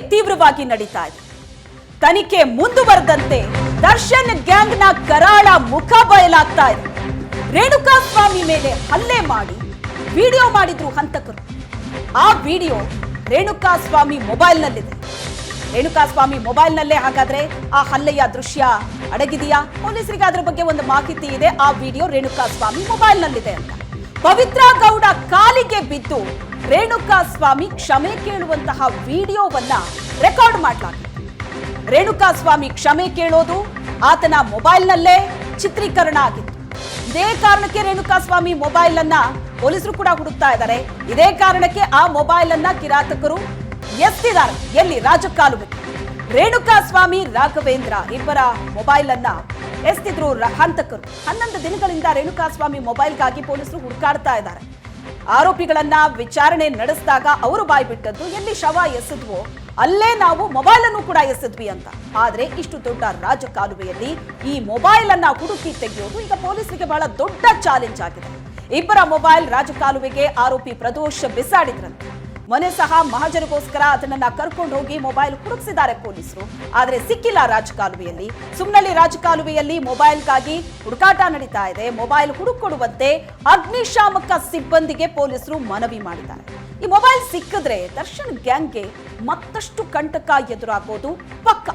ತೀವ್ರವಾಗಿ ನಡೀತಾ ಇದೆ. ತನಿಖೆ ಮುಂದುವರೆದಂತೆ ದರ್ಶನ್ ಗ್ಯಾಂಗ್ನ ಕರಾಳ ಮುಖ ಬಯಲಾಗ್ತಾ ಇದೆ. ರೇಣುಕಾ ಸ್ವಾಮಿ ಮೇಲೆ ಹಲ್ಲೆ ಮಾಡಿ ವಿಡಿಯೋ ಮಾಡಿದ್ರು ಹಂತಕರು. ಆ ವಿಡಿಯೋ ರೇಣುಕಾ ಸ್ವಾಮಿ ಮೊಬೈಲ್ನಲ್ಲಿದೆ. ರೇಣುಕಾ ಸ್ವಾಮಿ ಮೊಬೈಲ್ನಲ್ಲೇ ಹಾಗಾದ್ರೆ ಆ ಹಲ್ಲೆಯ ದೃಶ್ಯ ಅಡಗಿದೆಯಾ? ಪೊಲೀಸರಿಗೆ ಅದರ ಬಗ್ಗೆ ಒಂದು ಮಾಹಿತಿ ಇದೆ. ಆ ವಿಡಿಯೋ ರೇಣುಕಾ ಸ್ವಾಮಿ ಮೊಬೈಲ್ನಲ್ಲಿದೆ ಅಂತ. ಪವಿತ್ರ ಗೌಡ ಕಾಲಿಗೆ ಬಿದ್ದು ರೇಣುಕಾ ಸ್ವಾಮಿ ಕ್ಷಮೆ ಕೇಳುವಂತಹ ವಿಡಿಯೋವನ್ನ ರೆಕಾರ್ಡ್ ಮಾಡಲಾಗಿತ್ತು ರೇಣುಕಾ ಸ್ವಾಮಿ ಕ್ಷಮೆ ಕೇಳೋದು ಆತನ ಮೊಬೈಲ್ನಲ್ಲೇ ಚಿತ್ರೀಕರಣ ಆಗಿತ್ತು. ಇದೇ ಕಾರಣಕ್ಕೆ ರೇಣುಕಾ ಸ್ವಾಮಿ ಮೊಬೈಲ್ ಅನ್ನ ಪೊಲೀಸರು ಕೂಡ ಹುಡುಕ್ತಾ ಇದ್ದಾರೆ. ಇದೇ ಕಾರಣಕ್ಕೆ ಆ ಮೊಬೈಲ್ ಅನ್ನ ಕಿರಾತಕರು ಎತ್ತಿದ್ದಾರೆ. ಎಲ್ಲಿ? ರಾಜಕಾಲುವೆ. ರೇಣುಕಾ ಸ್ವಾಮಿ ರಾಘವೇಂದ್ರ ಇಬ್ಬರ ಮೊಬೈಲ್ ಅನ್ನ ಎಸ್ತಿದ್ರು ಹಂತಕರು. ಹನ್ನೊಂದು ದಿನಗಳಿಂದ ರೇಣುಕಾ ಸ್ವಾಮಿ ಮೊಬೈಲ್ಗಾಗಿ ಪೊಲೀಸರು ಹುಡುಕಾಡ್ತಾ ಇದ್ದಾರೆ. ಆರೋಪಿಗಳನ್ನ ವಿಚಾರಣೆ ನಡೆಸಿದಾಗ ಅವರು ಬಾಯಿ ಬಿಟ್ಟದ್ದು, ಎಲ್ಲಿ ಶವ ಎಸೆದ್ವೋ, ಅಲ್ಲೇ ನಾವು ಮೊಬೈಲ್ ಅನ್ನು ಕೂಡ ಎಸೆದ್ವಿ ಅಂತ. ಆದ್ರೆ ಇಷ್ಟು ದೊಡ್ಡ ರಾಜಕಾಲುವೆಯಲ್ಲಿ ಈ ಮೊಬೈಲ್ ಅನ್ನ ಹುಡುಕಿ ತೆಗೆಯೋದು ಈಗ ಪೊಲೀಸರಿಗೆ ಬಹಳ ದೊಡ್ಡ ಚಾಲೆಂಜ್ ಆಗಿದೆ. ಇಬ್ಬರ ಮೊಬೈಲ್ ರಾಜಕಾಲುವೆಗೆ ಆರೋಪಿ ಪ್ರದೋಷ್ ಬಿಸಾಡಿದ್ರಂತೆ. ಮೊನ್ನೆ ಸಹ ಮಹಾಜರಿಗೋಸ್ಕರ ಅದನ್ನ ಕರ್ಕೊಂಡು ಹೋಗಿ ಮೊಬೈಲ್ ಹುಡುಕಿಸಿದ್ದಾರೆ ಪೊಲೀಸರು. ಆದ್ರೆ ಸಿಕ್ಕಿಲ್ಲ ರಾಜಕಾಲುವೆಯಲ್ಲಿ. ಸುಮ್ನಳ್ಳಿ ರಾಜಕಾಲುವೆಯಲ್ಲಿ ಮೊಬೈಲ್ಗಾಗಿ ಹುಡುಕಾಟ ನಡೀತಾ ಇದೆ. ಮೊಬೈಲ್ ಹುಡುಕೊಡುವಂತೆ ಅಗ್ನಿಶಾಮಕ ಸಿಬ್ಬಂದಿಗೆ ಪೊಲೀಸರು ಮನವಿ ಮಾಡಿದ್ದಾರೆ. ಈ ಮೊಬೈಲ್ ಸಿಕ್ಕಿದ್ರೆ ದರ್ಶನ್ ಗ್ಯಾಂಗ್ಗೆ ಮತ್ತಷ್ಟು ಕಂಟಕ ಎದುರಾಗೋದು ಪಕ್ಕ.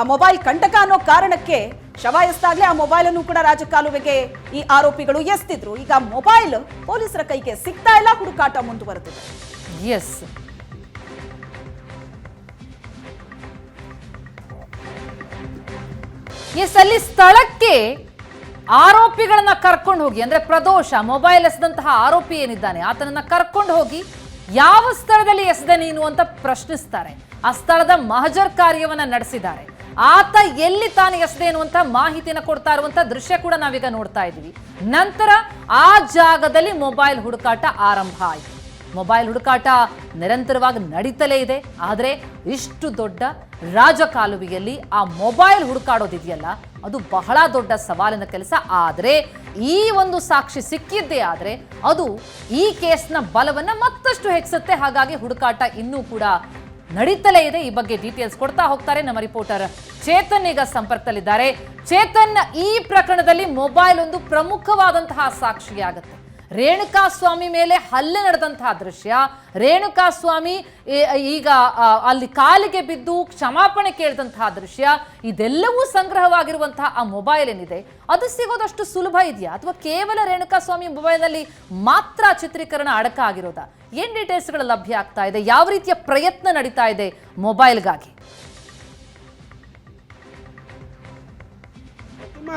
ಆ ಮೊಬೈಲ್ ಕಂಟಕ ಅನ್ನೋ ಕಾರಣಕ್ಕೆ ಶವ ಎಸ್ತಾಗ್ಲೇ ಆ ಮೊಬೈಲ್ ಅನ್ನು ಕೂಡ ರಾಜಕಾಲುವೆಗೆ ಈ ಆರೋಪಿಗಳು ಎಸ್ತಿದ್ರು. ಈಗ ಮೊಬೈಲ್ ಪೊಲೀಸರ ಕೈಗೆ ಸಿಗ್ತಾ ಇಲ್ಲ, ಹುಡುಕಾಟ ಮುಂದುವರೆದಿದೆ. ಎಸ್ ಎಸ್ ಅಲ್ಲಿ ಸ್ಥಳಕ್ಕೆ ಆರೋಪಿಗಳನ್ನ ಕರ್ಕೊಂಡು ಹೋಗಿ, ಅಂದ್ರೆ ಪ್ರದೋಷ ಮೊಬೈಲ್ ಎಸೆದಂತಹ ಆರೋಪಿ ಏನಿದ್ದಾನೆ, ಆತನನ್ನ ಕರ್ಕೊಂಡು ಹೋಗಿ ಯಾವ ಸ್ಥಳದಲ್ಲಿ ಎಸೆದ ನೀನು ಅಂತ ಪ್ರಶ್ನಿಸ್ತಾರೆ. ಆ ಸ್ಥಳದ ಮಹಜರ್ ಕಾರ್ಯವನ್ನ ನಡೆಸಿದ್ದಾರೆ. ಆತ ಎಲ್ಲಿ ತಾನು ಎಸೆದೆ ಅನ್ನುವಂತ ಮಾಹಿತಿಯನ್ನು ಕೊಡ್ತಾ ಇರುವಂತ ದೃಶ್ಯ ಕೂಡ ನಾವೀಗ ನೋಡ್ತಾ ಇದ್ದೀವಿ. ನಂತರ ಆ ಜಾಗದಲ್ಲಿ ಮೊಬೈಲ್ ಹುಡುಕಾಟ ಆರಂಭ ಆಯಿತು. ಮೊಬೈಲ್ ಹುಡುಕಾಟ ನಿರಂತರವಾಗಿ ನಡೀತಲೇ ಇದೆ. ಆದರೆ ಇಷ್ಟು ದೊಡ್ಡ ರಾಜಕಾಲುವೆಯಲ್ಲಿ ಆ ಮೊಬೈಲ್ ಹುಡುಕಾಡೋದಿದೆಯಲ್ಲ, ಅದು ಬಹಳ ದೊಡ್ಡ ಸವಾಲಿನ ಕೆಲಸ. ಆದರೆ ಈ ಒಂದು ಸಾಕ್ಷಿ ಸಿಕ್ಕಿದ್ದೇ ಆದರೆ ಅದು ಈ ಕೇಸ್ನ ಬಲವನ್ನು ಮತ್ತಷ್ಟು ಹೆಚ್ಚಿಸುತ್ತೆ. ಹಾಗಾಗಿ ಹುಡುಕಾಟ ಇನ್ನೂ ಕೂಡ ನಡೀತಲೇ ಇದೆ. ಈ ಬಗ್ಗೆ ಡೀಟೇಲ್ಸ್ ಕೊಡ್ತಾ ಹೋಗ್ತಾರೆ ನಮ್ಮ ರಿಪೋರ್ಟರ್ ಚೇತನ್ ಈಗ ಸಂಪರ್ಕದಲ್ಲಿದ್ದಾರೆ. ಚೇತನ್, ಈ ಪ್ರಕರಣದಲ್ಲಿ ಮೊಬೈಲ್ ಒಂದು ಪ್ರಮುಖವಾದಂತಹ ಸಾಕ್ಷಿಯಾಗುತ್ತೆ. ರೇಣುಕಾ ಸ್ವಾಮಿ ಮೇಲೆ ಹಲ್ಲೆ ನಡೆದಂತಹ ದೃಶ್ಯ. ರೇಣುಕಾ ಸ್ವಾಮಿ ಈಗ ಅಲ್ಲಿ ಕಾಲಿಗೆ ಬಿದ್ದು ಕ್ಷಮಾಪಣೆ ಕೇಳಿದಂತಹ ದೃಶ್ಯ. ಇದೆಲ್ಲವೂ ಸಂಗ್ರಹವಾಗಿರುವಂತಹ ಆ ಮೊಬೈಲ್ ಏನಿದೆ? ಅದು ಸಿಗೋದಷ್ಟು ಸುಲಭ ಇದೆಯಾ? ಅಥವಾ ಕೇವಲ ರೇಣುಕಾ ಸ್ವಾಮಿ ಮೊಬೈಲ್ನಲ್ಲಿ ಮಾತ್ರ ಚಿತ್ರೀಕರಣ ಅಡಕ ಆಗಿರೋದಾ? ಏನು ಡೀಟೇಲ್ಸ್ಗಳು ಲಭ್ಯ ಆಗ್ತಾ ಇದೆ? ಯಾವ ರೀತಿಯ ಪ್ರಯತ್ನ ನಡೀತಾ ಇದೆ ಮೊಬೈಲ್ಗಾಗಿ?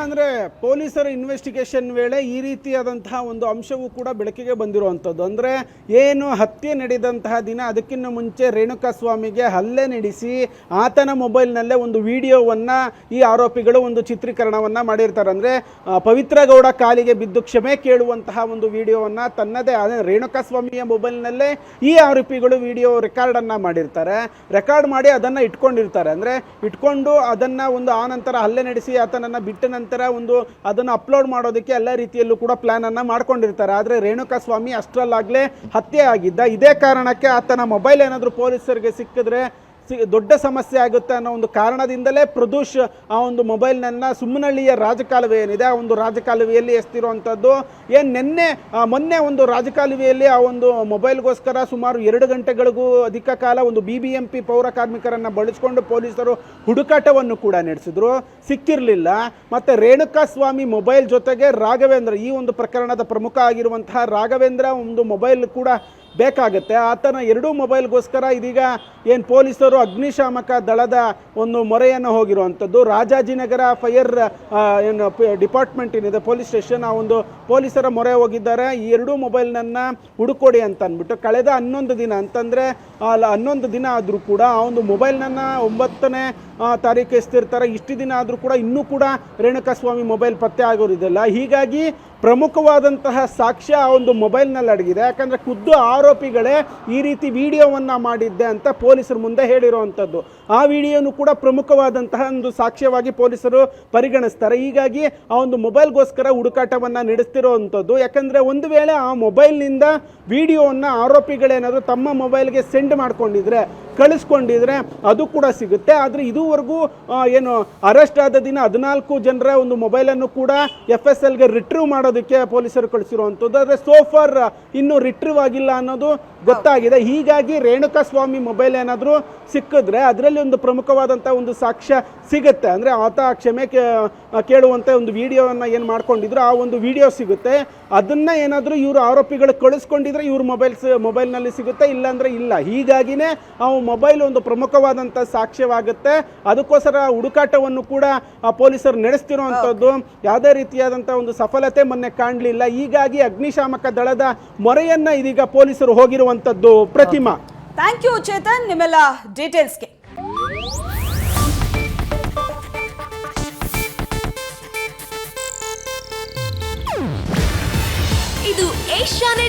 ಅಂದರೆ ಪೊಲೀಸರ ಇನ್ವೆಸ್ಟಿಗೇಷನ್ ವೇಳೆ ಈ ರೀತಿಯಾದಂತಹ ಒಂದು ಅಂಶವೂ ಕೂಡ ಬೆಳಕಿಗೆ ಬಂದಿರುವಂಥದ್ದು. ಅಂದರೆ ಏನು ಹತ್ಯೆ ನಡೆದಂತಹ ದಿನ ಅದಕ್ಕಿಂತ ಮುಂಚೆ ರೇಣುಕಾ ಸ್ವಾಮಿಗೆ ಹಲ್ಲೆ ನಡೆಸಿ ಆತನ ಮೊಬೈಲ್ನಲ್ಲೇ ಒಂದು ವಿಡಿಯೋವನ್ನು ಈ ಆರೋಪಿಗಳು ಒಂದು ಚಿತ್ರೀಕರಣವನ್ನು ಮಾಡಿರ್ತಾರೆ. ಅಂದರೆ ಪವಿತ್ರ ಗೌಡ ಕಾಲಿಗೆ ಬಿದ್ದು ಕ್ಷಮೆ ಕೇಳುವಂತಹ ಒಂದು ವಿಡಿಯೋವನ್ನು ತನ್ನದೇ ಆದ ರೇಣುಕಾ ಸ್ವಾಮಿಯ ಮೊಬೈಲ್ನಲ್ಲೇ ಈ ಆರೋಪಿಗಳು ವಿಡಿಯೋ ರೆಕಾರ್ಡನ್ನು ಮಾಡಿರ್ತಾರೆ. ರೆಕಾರ್ಡ್ ಮಾಡಿ ಅದನ್ನು ಇಟ್ಕೊಂಡಿರ್ತಾರೆ. ಅಂದರೆ ಇಟ್ಕೊಂಡು ಅದನ್ನು ಒಂದು ಆನಂತರ ನಂತರ ಹಲ್ಲೆ ನಡೆಸಿ ಆತನನ್ನು ಬಿಟ್ಟ ನಂತರ ಒಂದು ಅದನ್ನು ಅಪ್ಲೋಡ್ ಮಾಡೋದಕ್ಕೆ ಎಲ್ಲ ರೀತಿಯಲ್ಲೂ ಕೂಡ ಪ್ಲ್ಯಾನನ್ನು ಮಾಡ್ಕೊಂಡಿರ್ತಾರೆ. ಆದರೆ ರೇಣುಕಾ ಸ್ವಾಮಿ ಅಷ್ಟರಲ್ಲಾಗಲೇ ಹತ್ಯೆ ಆಗಿದ್ದ. ಇದೇ ಕಾರಣಕ್ಕೆ ಆತನ ಮೊಬೈಲ್ ಏನಾದರೂ ಪೊಲೀಸರಿಗೆ ಸಿಕ್ಕಿದ್ರೆ ದೊಡ್ಡ ಸಮಸ್ಯೆ ಆಗುತ್ತೆ ಅನ್ನೋ ಒಂದು ಕಾರಣದಿಂದಲೇ ಪ್ರದೂಷ್ ಆ ಒಂದು ಮೊಬೈಲ್ನನ್ನು ಸುಮ್ಮನಹಳ್ಳಿಯ ರಾಜಕಾಲುವೆ ಏನಿದೆ, ಆ ಒಂದು ರಾಜಕಾಲುವೆಯಲ್ಲಿ ಎಸ್ತಿರುವಂಥದ್ದು. ಏನು ನಿನ್ನೆ ಮೊನ್ನೆ ಒಂದು ರಾಜಕಾಲುವೆಯಲ್ಲಿ ಆ ಒಂದು ಮೊಬೈಲ್ಗೋಸ್ಕರ ಸುಮಾರು ಎರಡು ಗಂಟೆಗಳಿಗೂ ಅಧಿಕ ಕಾಲ ಒಂದು ಬಿ ಬಿ ಎಂ ಪಿ ಪೌರ ಕಾರ್ಮಿಕರನ್ನು ಬಳಸ್ಕೊಂಡು ಪೊಲೀಸರು ಹುಡುಕಾಟವನ್ನು ಕೂಡ ನಡೆಸಿದ್ರು. ಸಿಕ್ಕಿರಲಿಲ್ಲ. ಮತ್ತು ರೇಣುಕಾ ಸ್ವಾಮಿ ಮೊಬೈಲ್ ಜೊತೆಗೆ ರಾಘವೇಂದ್ರ, ಈ ಒಂದು ಪ್ರಕರಣದ ಪ್ರಮುಖ ಆಗಿರುವಂತಹ ರಾಘವೇಂದ್ರ ಒಂದು ಮೊಬೈಲ್ ಕೂಡ ಬೇಕಾಗುತ್ತೆ. ಆತನ ಎರಡೂ ಮೊಬೈಲ್ಗೋಸ್ಕರ ಇದೀಗ ಏನು ಪೊಲೀಸರು ಅಗ್ನಿಶಾಮಕ ದಳದ ಒಂದು ಮೊರೆಯನ್ನು ಹೋಗಿರುವಂಥದ್ದು. ರಾಜಾಜಿನಗರ ಫೈರ್ ಏನು ಡಿಪಾರ್ಟ್ಮೆಂಟ್ ಏನಿದೆ, ಪೊಲೀಸ್ ಸ್ಟೇಷನ್, ಆ ಒಂದು ಪೊಲೀಸರ ಮೊರೆ ಹೋಗಿದ್ದಾರೆ. ಈ ಎರಡೂ ಮೊಬೈಲ್ನನ್ನು ಹುಡುಕೊಡಿ ಅಂತ ಅಂದ್ಬಿಟ್ಟು ಕಳೆದ ಹನ್ನೊಂದು ದಿನ ಅಂತಂದರೆ ಅಲ್ಲ, ಹನ್ನೊಂದು ದಿನ ಆದರೂ ಕೂಡ ಆ ಒಂದು ಮೊಬೈಲ್ನನ್ನು ಒಂಬತ್ತನೇ ತಾರೀಕು ಎಸ್ತಿರ್ತಾರೆ. ಇಷ್ಟು ದಿನ ಆದರೂ ಕೂಡ ಇನ್ನೂ ಕೂಡ ರೇಣುಕಾಸ್ವಾಮಿ ಮೊಬೈಲ್ ಪತ್ತೆ ಆಗೋರಿದೆಲ್ಲ ಹೀಗಾಗಿ ಪ್ರಮುಖವಾದಂತಹ ಸಾಕ್ಷ್ಯ ಆ ಒಂದು ಮೊಬೈಲ್ನಲ್ಲಿ ಅಡಗಿದೆ. ಯಾಕಂದರೆ ಖುದ್ದು ಆರೋಪಿಗಳೇ ಈ ರೀತಿ ವಿಡಿಯೋವನ್ನು ಮಾಡಿದ್ದೆ ಅಂತ ಪೊಲೀಸರು ಮುಂದೆ ಹೇಳಿರುವಂಥದ್ದು ಆ ವಿಡಿಯೋನು ಕೂಡ ಪ್ರಮುಖವಾದಂತಹ ಒಂದು ಸಾಕ್ಷ್ಯವಾಗಿ ಪೊಲೀಸರು ಪರಿಗಣಿಸ್ತಾರೆ. ಹೀಗಾಗಿ ಆ ಒಂದು ಮೊಬೈಲ್ಗೋಸ್ಕರ ಹುಡುಕಾಟವನ್ನು ನಡೆಸ್ತಿರೋವಂಥದ್ದು ಯಾಕಂದರೆ ಒಂದು ವೇಳೆ ಆ ಮೊಬೈಲ್ನಿಂದ ವಿಡಿಯೋವನ್ನು ಆರೋಪಿಗಳೇನಾದರೂ ತಮ್ಮ ಮೊಬೈಲ್ಗೆ ಸೆಂಡ್ ಮಾಡ್ಕೊಂಡಿದ್ರೆ ಕಳಿಸ್ಕೊಂಡಿದ್ರೆ ಅದು ಕೂಡ ಸಿಗುತ್ತೆ. ಆದರೆ ಇದುವರೆಗೂ ಏನು ಅರೆಸ್ಟ್ ಆದ ದಿನ ಹದಿನಾಲ್ಕು ಜನರ ಒಂದು ಮೊಬೈಲನ್ನು ಕೂಡ ಎಫ್ ಎಸ್ ಎಲ್ಗೆ ರಿಟ್ರೀವ್ ಮಾಡೋದಕ್ಕೆ ಪೊಲೀಸರು ಕಳಿಸಿರುವಂಥದ್ದು. ಆದರೆ ಸೋಫಾರ್ ಇನ್ನೂ ರಿಟ್ರೀವ್ ಆಗಿಲ್ಲ ಅನ್ನೋದು ಗೊತ್ತಾಗಿದೆ. ಹೀಗಾಗಿ ರೇಣುಕಾ ಸ್ವಾಮಿ ಮೊಬೈಲ್ ಏನಾದರೂ ಸಿಕ್ಕಿದ್ರೆ ಅದರಲ್ಲಿ ಒಂದು ಪ್ರಮುಖವಾದಂಥ ಒಂದು ಸಾಕ್ಷ್ಯ ಸಿಗುತ್ತೆ. ಅಂದರೆ ಆತ ಕ್ಷಮೆ ಕೇಳುವಂಥ ಒಂದು ವಿಡಿಯೋವನ್ನು ಏನು ಮಾಡ್ಕೊಂಡಿದ್ರು, ಆ ಒಂದು ವಿಡಿಯೋ ಸಿಗುತ್ತೆ. ಅದನ್ನು ಏನಾದರೂ ಇವರು ಆರೋಪಿಗಳು ಕಳಿಸ್ಕೊಂಡಿದ್ರೆ ಇವ್ರ ಮೊಬೈಲ್ಸ್ ಮೊಬೈಲ್ನಲ್ಲಿ ಸಿಗುತ್ತೆ, ಇಲ್ಲಾಂದರೆ ಇಲ್ಲ. ಹೀಗಾಗಿನೇ ಆ ಮೊಬೈಲ್ ಒಂದು ಪ್ರಮುಖವಾದಂಥ ಸಾಕ್ಷ್ಯವಾಗುತ್ತೆ. ಅದಕ್ಕೋಸ್ಕರ ಹುಡುಕಾಟವನ್ನು ಕೂಡ ಪೊಲೀಸರು ನಡೆಸ್ತಿರುವಂಥದ್ದು ಯಾವುದೇ ರೀತಿಯಾದಂಥ ಒಂದು ಸಫಲತೆ ಮೊನ್ನೆ ಕಾಣಲಿಲ್ಲ. ಹೀಗಾಗಿ ಅಗ್ನಿಶಾಮಕ ದಳದ ಮೊರೆಯನ್ನ ಇದೀಗ ಪೊಲೀಸರು ಹೋಗಿರುವಂಥದ್ದು ಪ್ರತಿಮಾ. ಥ್ಯಾಂಕ್ ಯು ಚೇತನ್ ನಿಮ್ಮೆಲ್ಲ ಡೀಟೇಲ್ಸ್ಗೆ ಇದು ಏಷ್ಯಾನೆಟ್